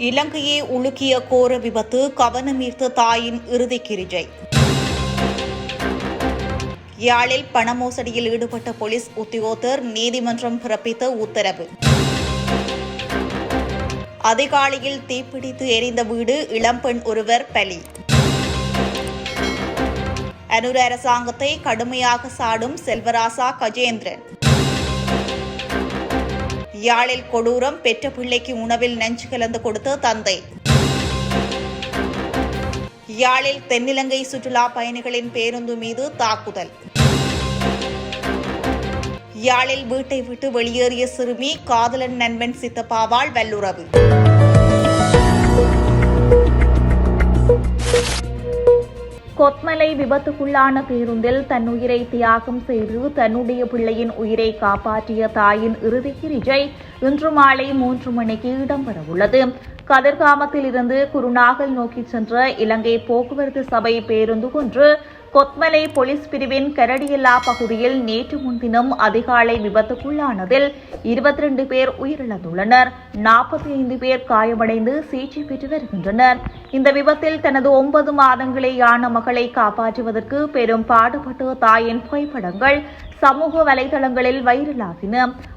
இலங்கையை உலுக்கிய கோர விபத்து கவனமீர்த்த தாயின் இறுதிக் கிரிஜை. யாழில் பண மோசடியில் ஈடுபட்ட போலீஸ் உத்தியோகத்தர் நீதிமன்றம் பிறப்பித்த உத்தரவு. அதிகாலையில் தீப்பிடித்து எரிந்த வீடு இளம்பெண் ஒருவர் பலி. அனுர அரசாங்கத்தை கடுமையாக சாடும் செல்வராசா கஜேந்திரன். யாழில் கொடூரம் பெற்ற பிள்ளைக்கு உணவில் நஞ்சு கலந்து கொடுத்த தந்தை. யாழில் தென்னிலங்கை சுற்றுலா பயணிகளின் பேருந்து மீது தாக்குதல். யாழில் வீட்டை விட்டு வெளியேறிய சிறுமி காதலன் நண்பன் சித்தப்பாவால் வல்லுறவு. கொத்மலை விபத்துக்குள்ளான பேருந்தில் தன் உயிரை தியாகம் செய்து தன்னுடைய பிள்ளையின் உயிரை காப்பாற்றிய தாயின் இறுதி கிரிஜை இன்று மாலை மூன்று மணிக்கு இடம்பெறவுள்ளது. கதிர்காமத்தில் இருந்து குருநாகல் நோக்கி சென்ற இலங்கை போக்குவரத்து சபை பேருந்து ஒன்று கொத்மலை போலீஸ் பிரிவின் கரடியல்லா பகுதியில் நேற்று முன்தினம் அதிகாலை விபத்துக்குள்ளானதில் இருபத்தி ரெண்டு பேர் உயிரிழந்துள்ளனர். நாற்பத்தி ஐந்து பேர் காயமடைந்து சிகிச்சை பெற்று வருகின்றனர். இந்த விபத்தில் தனது ஒன்பது மாதங்களேயான மகளை காப்பாற்றுவதற்கு பெரும் பாடுபட்ட தாயின் புகைப்படங்கள் சமூக வலைதளங்களில் வைரலாகின.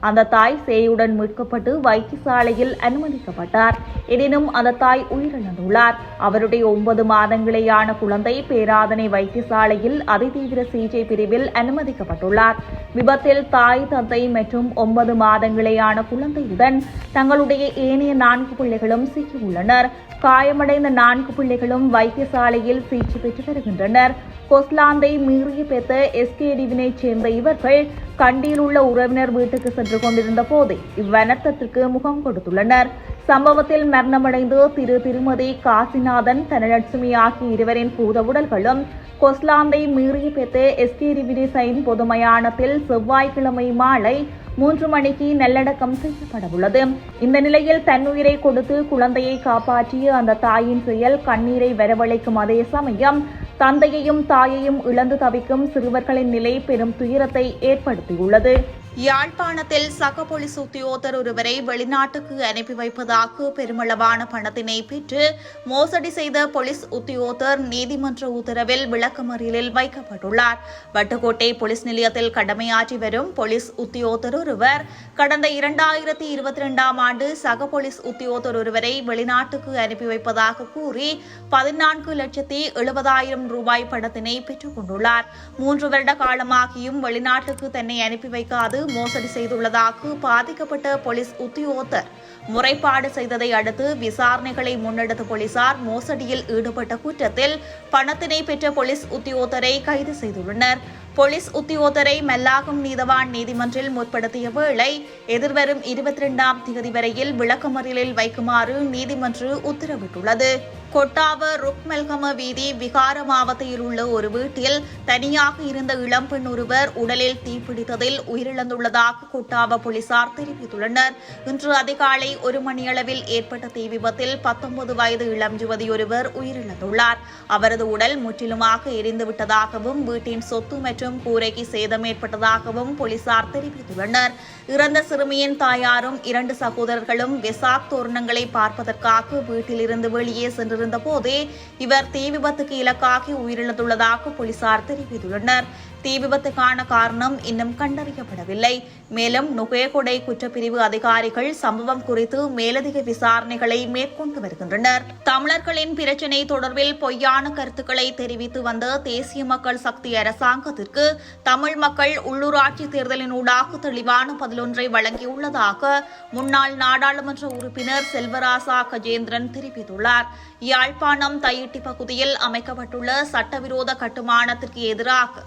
அந்த தாய் சேயுடன் மீட்கப்பட்டு வைத்தியசாலையில் அனுமதிக்கப்பட்டார். எனினும் அந்த தாய் உயிரிழந்துள்ளார். அவருடைய ஒன்பது மாதங்களேயான குழந்தை பேராதனை வைத்தியசாலையில் அதிதீவிர சிகிச்சை பிரிவில் அனுமதிக்கப்பட்டுள்ளார். விபத்தில் தாய் தந்தை மற்றும் ஒன்பது மாதங்களேயான குழந்தையுடன் தங்களுடைய ஏனைய நான்கு பிள்ளைகளும் சிக்கியுள்ளனர். காயமடைந்த நான்கு பிள்ளைகளும் வைத்தியசாலையில் சிகிச்சை பெற்று வருகின்றனர் கொஸ்லாந்தை மீறிய பெத்த எஸ்கேடிவினைச் சேர்ந்த இவர்கள் கண்டியில் உள்ள உறவினர் வீட்டுக்கு சென்று கொண்டிருந்த போதே இவ்வனத்திற்கு முகம் கொடுத்துள்ளனர். சம்பவத்தில் மரணமடைந்து திரு திருமதி காசிநாதன் தனலட்சுமி ஆகிய இருவரின் பூத உடல்களும் கொஸ்லாந்தை மீறி பெத்த எஸ்கேடிவினை சைன் பொது மயானத்தில் செவ்வாய்க்கிழமை மாலை மூன்று மணிக்கு நல்லடக்கம் செய்யப்படவுள்ளது. இந்த நிலையில் தன்னுயிரை கொடுத்து குழந்தையை காப்பாற்றிய அந்த தாயின் செயல் கண்ணீரை வரவழைக்கும் அதே சமயம் தந்தையையும் தாயையும் இழந்து தவிக்கும் சிறுவர்களின் நிலை பெரும் துயரத்தை ஏற்படுத்தியுள்ளது. யாழ்ப்பாணத்தில் சக போலீஸ் உத்தியோகத்தர் ஒருவரை வெளிநாட்டுக்கு அனுப்பி வைப்பதாக பெருமளவான பணத்தினை பெற்று மோசடி செய்த போலீஸ் உத்தியோகத்தர் நீதிமன்ற உத்தரவில் விளக்கமறியலில் வைக்கப்பட்டுள்ளார். வட்டுக்கோட்டை போலீஸ் நிலையத்தில் கடமையாற்றி வரும் போலீஸ் உத்தியோகத்தர் ஒருவர் கடந்த இரண்டாயிரத்தி இருபத்தி இரண்டாம் ஆண்டு சக போலீஸ் உத்தியோகத்தர் ஒருவரை வெளிநாட்டுக்கு அனுப்பி வைப்பதாக கூறி பதினான்கு லட்சத்தி எழுபதாயிரம் ரூபாய் பணத்தினை பெற்றுக் கொண்டுள்ளார். மூன்று வருட காலமாகியும் வெளிநாட்டுக்கு தன்னை அனுப்பி வைக்காது மோசடி செய்துள்ளதாக பாதிக்கப்பட்ட போலீஸ் உத்தியோகத்தர் முறைப்பாடு செய்ததை அடுத்து விசாரணைகளை முன்னெடுத்த போலீசார் மோசடியில் ஈடுபட்ட குற்றத்தில் பணத்தினை பெற்ற போலீஸ் உத்தியோகத்தரை கைது செய்துள்ளனர். போலீஸ் உத்தியோகத்தரை மெல்லாகும் நீதவான் நீதிமன்றில் முற்படுத்திய வேளை எதிர்வரும் இருபத்தி இரண்டாம் தேதி வரையில் விளக்கமறியலில் வைக்குமாறு நீதிமன்று உத்தரவிட்டுள்ளது. கொட்டாவ ருக்மெல்கம வீதி விகார மாவட்டத்தில் உள்ள ஒரு வீட்டில் தனியாக இருந்த இளம்பெண் ஒருவர் உடலில் தீப்பிடித்ததில் உயிரிழந்துள்ளதாக கொட்டாவ போலீசார் தெரிவித்துள்ளனர். இன்று அதிகாலை ஒரு மணியளவில் ஏற்பட்ட தீ விபத்தில் பத்தொன்பது வயது இளம் யுவதி ஒருவர் உயிரிழந்துள்ளார். அவரது உடல் முற்றிலுமாக எரிந்துவிட்டதாகவும் வீட்டின் சொத்து மற்றும் கூரைக்கு சேதம் ஏற்பட்டதாகவும் போலீசார் தெரிவித்துள்ளனர். இறந்த சிறுமியின் தாயாரும் இரண்டு சகோதரர்களும் வெசாக் தோரணங்களை பார்ப்பதற்காக வீட்டிலிருந்து வெளியே கொண்டிருந்த போதே இவர் தீ விபத்துக்கு இலக்காகி உயிரிழந்துள்ளதாக போலீசார் தெரிவித்துள்ளனர். தீ விபத்துக்கான காரணம் இன்னும் கண்டறியப்படவில்லை. மேலும் நுகேகொடை குற்றப்பிரிவு அதிகாரிகள் சம்பவம் குறித்து மேலதிக விசாரணைகளை மேற்கொண்டு வருகின்றனர். தமிழர்களின் பிரச்சினை தொடர்பில் பொய்யான கருத்துக்களை தெரிவித்து வந்த தேசிய மக்கள் சக்தி அரசாங்கத்திற்கு தமிழ் மக்கள் உள்ளூராட்சி தேர்தலினூடாக தெளிவான பதிலொன்றை வழங்கியுள்ளதாக முன்னாள் நாடாளுமன்ற உறுப்பினர் செல்வராசா கஜேந்திரன் தெரிவித்துள்ளார். யாழ்ப்பாணம் தையிட்டி பகுதியில் அமைக்கப்பட்டுள்ள சட்டவிரோத கட்டுமானத்திற்கு எதிராக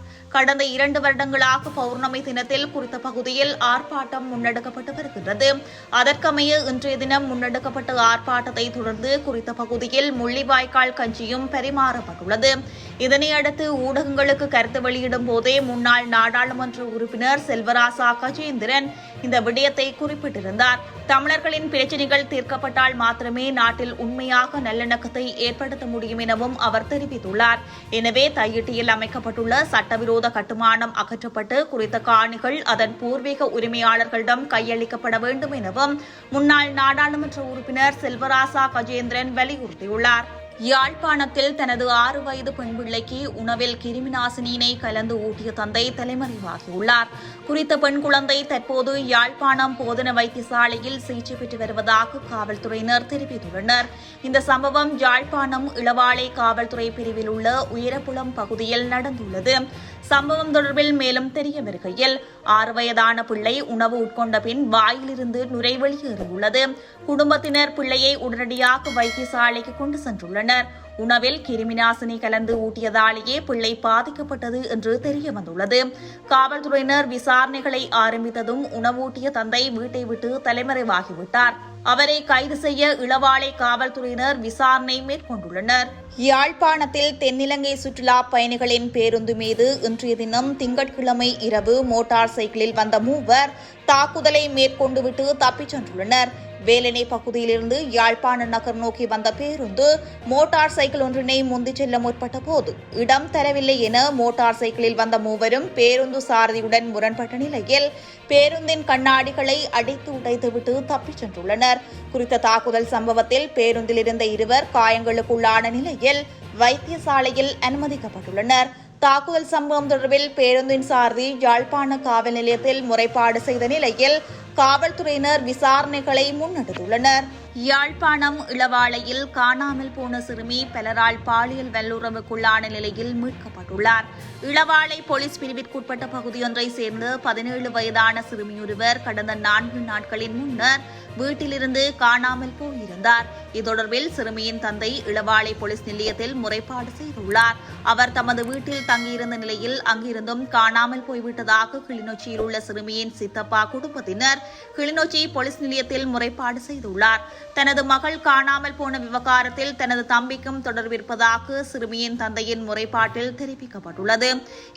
கடந்த இரண்டு வருடங்களாக பௌர்ணமி தினத்தில் குறித்த பகுதியில் ஆர்ப்பாட்டம் முன்னெடுக்கப்பட்டு வருகின்றது. அதற்கமைய இன்றைய தினம் முன்னெடுக்கப்பட்ட ஆர்ப்பாட்டத்தை தொடர்ந்து குறித்த பகுதியில் முள்ளிவாய்க்கால் கஞ்சியும் பரிமாறப்பட்டுள்ளது. இதனையடுத்து ஊடகங்களுக்கு கருத்து வெளியிடும் போதே முன்னாள் நாடாளுமன்ற உறுப்பினர் செல்வராசா கஜேந்திரன் இந்த விடயத்தை குறிப்பிட்டிருந்தார். தமிழர்களின் பிரச்சினைகள் தீர்க்கப்பட்டால் மாத்திரமே நாட்டில் உண்மையாக நல்லிணக்கத்தை ஏற்படுத்த முடியும் எனவும் அவர் தெரிவித்துள்ளார். எனவே தையிட்டியில் அமைக்கப்பட்டுள்ள சட்டவிரோத கட்டுமானம் அகற்றப்பட்டு குறித்த காணிகள் அதன் பூர்வீக உரிமையாளர்களிடம் கையளிக்கப்பட வேண்டும் எனவும் முன்னாள் நாடாளுமன்ற உறுப்பினர் செல்வராசா கஜேந்திரன் வலியுறுத்தியுள்ளார். யாழ்ப்பாணத்தில் தனது ஆறு வயது பெண் பிள்ளைக்கு உணவில் கிருமிநாசினியினை கலந்து ஊட்டிய தந்தை தலைமறைவாகியுள்ளார். குறித்த பெண் குழந்தை தற்போது யாழ்ப்பாணம் போதன வைத்தியசாலையில் சிகிச்சை பெற்று வருவதாக காவல்துறையினர் தெரிவித்துள்ளனர். இந்த சம்பவம் யாழ்ப்பாணம் இளவாலை காவல்துறை பிரிவில் உள்ள உயரப்புலம் பகுதியில் நடந்துள்ளது. சம்பவம் தொடர்பில் மேலும் தெரிய வருகையில் ஆறு வயதான பிள்ளை உணவு உட்கொண்ட பின் வாயிலிருந்து நுரை வெளியேறியுள்ளது குடும்பத்தினர் பிள்ளையை உடனடியாக வைத்தியசாலைக்கு கொண்டு சென்றுள்ளனர். உணவில் கிருமிநாசினி கலந்து ஊட்டியதாலேயே பிள்ளை பாதிக்கப்பட்டது என்று தெரிய வந்துள்ளது காவல்துறையினர் விசாரணைகளை ஆரம்பித்ததும் உணவூட்டிய தந்தை வீட்டை விட்டு தலைமறைவாகிவிட்டார். அவரை கைது செய்ய இளவாலை காவல்துறையினர் விசாரணை மேற்கொண்டுள்ளனர். யாழ்ப்பாணத்தில் தென்னிலங்கை சுற்றுலா பயணிகளின் பேருந்து மீது இன்றைய தினம் திங்கட்கிழமை இரவு மோட்டார் சைக்கிளில் வந்த மூவர் தாக்குதலை மேற்கொண்டுவிட்டு தப்பிச் சென்றுள்ளனர். வேலனை பகுதியிலிருந்து யாழ்ப்பாண நகர் நோக்கி வந்த பேருந்து மோட்டார் சைக்கிள் ஒன்றினை முந்திச் செல்ல முற்பட்ட போது இடம் தரவில்லை என மோட்டார் சைக்கிளில் வந்த மூவரும் பேருந்து சாரதியுடன் முரண்பட்ட நிலையில் பேருந்தின் கண்ணாடிகளை அடித்து உடைத்துவிட்டு தப்பிச் சென்றுள்ளனர். குறித்த தாக்குதல் சம்பவத்தில் பேருந்தில் இருந்த இருவர் காயங்களுக்குள்ளான நிலையில் வைத்தியசாலையில் அனுமதிக்கப்பட்டுள்ளனர். தாக்குதல் சம்பவம் தொடர்பில் பேருந்தின் சாரதி யாழ்ப்பாண காவல் நிலையத்தில் முறைப்பாடு செய்த நிலையில் காவல்துறையினர் விசாரணைகளை முன்னெடுத்துள்ளனர். யாழ்ப்பாணம் இளவாலையில் காணாமல் போன சிறுமி பலரால் பாலியல் வல்லுறவுக்குள்ளான நிலையில் மீட்கப்பட்டுள்ளார். இளவாலை போலீஸ் பிரிவிற்குட்பட்ட பகுதியொன்றை சேர்ந்த பதினேழு வயதான சிறுமியொருவர் கடந்த நான்கு நாட்களின் முன்னர் வீட்டிலிருந்து காணாமல் போயிருந்தார். இது தொடர்பில் சிறுமியின் தந்தை இளவாலை போலீஸ் நிலையத்தில் முறைப்பாடு செய்துள்ளார். அவர் தமது வீட்டில் தங்கியிருந்த நிலையில் அங்கிருந்தும் காணாமல் போய்விட்டதாக கிளிநொச்சியில் உள்ள சிறுமியின் சித்தப்பா குடும்பத்தினர் கிளிநொச்சி போலீஸ் நிலையத்தில் முறைப்பாடு செய்துள்ளார். தனது மகள் காணாமல் போன விவகாரத்தில் தனது தம்பிக்கும் தொடர்பிருப்பதாக சிறுமியின் தந்தையின் முறைப்பாட்டில் தெரிவிக்கப்பட்டுள்ளது.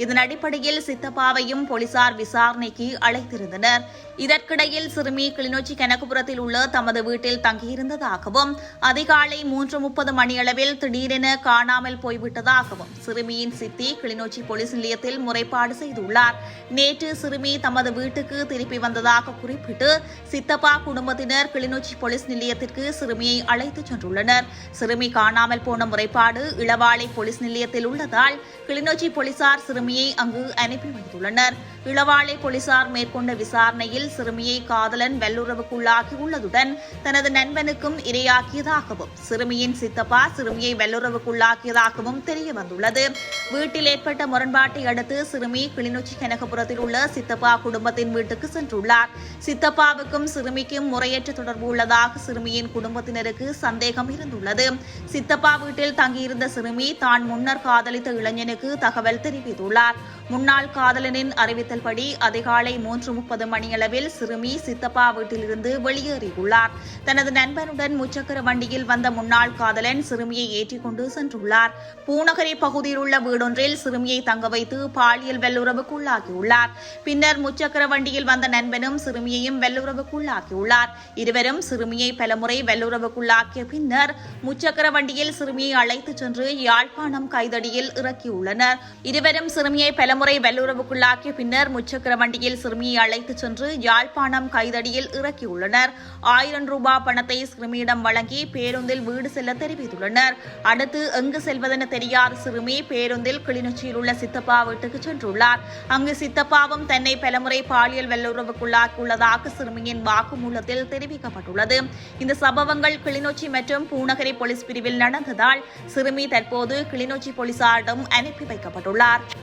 இதன் அடிப்படையில் சித்தப்பாவையும் போலீசார் விசாரணைக்கு அழைத்திருந்தனர். இதற்கிடையில் சிறுமி கிளிநொச்சி கனகபுரத்தில் உள்ள தமது வீட்டில் தங்கியிருந்ததாகவும் அதிகாலை மூன்று முப்பது மணியளவில் திடீரென காணாமல் போய்விட்டதாகவும் சிறுமியின் சித்தி கிளிநொச்சி போலீஸ் நிலையத்தில் முறைப்பாடு செய்துள்ளார். நேற்று சிறுமி தமது வீட்டுக்கு திருப்பி வந்ததாக குறிப்பிட்டு சித்தப்பா குடும்பத்தினர் கிளிநொச்சி போலீஸ் நிலையத்திற்கு சிறுமியை அழைத்துச் சென்றுள்ளனர். சிறுமி காணாமல் போன முறைப்பாடு இளவாலை போலீஸ் நிலையத்தில் உள்ளதால் கிளிநொச்சி போலீசார் சிறுமியை அங்கு அனுப்பி வைத்துள்ளனர். இளவாலை போலீசார் மேற்கொண்ட விசாரணையில் சிறுமியை காதலன் வல்லுறவுக்குள்ளாகி உள்ளதுடன் தனது நண்பனுக்கும் இரையாக்கியதாகவும் சிறுமியின் சித்தப்பா சிறுமியை வல்லுறவுக்குள்ளாக்கியதாகவும் தெரிய வந்துள்ளது வீட்டில் ஏற்பட்ட முரண்பாட்டை அடுத்து சிறுமி கிளிநொச்சி கனகபுரத்தில் உள்ள சித்தப்பா குடும்பத்தின் வீட்டுக்கு சென்றுள்ளார். சித்தப்பாவுக்கும் சிறுமிக்கும் முறையற்ற தொடர்பு உள்ளதாக சிறுமியின் குடும்பத்தினருக்கு சந்தேகம் இருந்துள்ளது. சித்தப்பா வீட்டில் தங்கியிருந்த சிறுமி தான் முன்னர் காதலித்த இளைஞனுக்கு தகவல் தெரிவித்துள்ளார். முன்னாள் காதலனின் அறிவித்தல்படி அதிகாலை மூன்று முப்பது மணியளவில் சிறுமி சித்தப்பா வீட்டிலிருந்து வெளியேறியுள்ளார். தனது நண்பனுடன் முச்சக்கர வண்டியில் வந்த முன்னாள் காதலன் சிறுமியை ஏற்றிக்கொண்டு சென்றுள்ளார். பூநகரி பகுதியில் உள்ள வீடொன்றில் சிறுமியை தங்க வைத்து பாலியல் வெல்லுறவுக்குள்ளாகியுள்ளார் பின்னர் முச்சக்கர வண்டியில் வந்த நண்பனும் சிறுமியையும் வெல்லுறவுக்குள்ளாக்கியுள்ளார். இருவரும் சிறுமியை பலமுறை வெல்லுறவுக்குள்ளாக்கிய பின்னர் முச்சக்கர வண்டியில் சிறுமியை அழைத்துச் சென்று யாழ்ப்பாணம் கைதடியில் இறக்கியுள்ளனர். இருவரும் சிறுமியை பலமுறை வெல்லுறவுக்குள்ளாக்கிய பின்னர் முச்சக்கர வண்டியில் சிறுமியை அழைத்துச் சென்று யாழ்ப்பாணம் கைதடியில் இறக்கியுள்ளனர். ஆயிரம் ரூபாய் பணத்தை சிறுமியிடம் வழங்கி பேருந்தில் வீடு செல்ல தெரிவித்துள்ளனர். அடுத்து எங்கு செல்வதென தெரியாத சிறுமி பேருந்தில் கிளிநொச்சியில் உள்ள சித்தப்பா வீட்டுக்கு சென்றுள்ளார். அங்கு சித்தப்பாவும் தன்னை பலமுறை பாலியல் வெல்லுறவுக்குள்ளாக்கியுள்ளதாக சிறுமியின் வாக்குமூலத்தில் தெரிவிக்கப்பட்டுள்ளது. இந்த சம்பவங்கள் கிளிநொச்சி மற்றும் பூநகரி போலீஸ் பிரிவில் நடந்ததால் சிறுமி தற்போது கிளிநொச்சி போலீசாரிடம் அனுப்பி வைக்கப்பட்டுள்ளார்.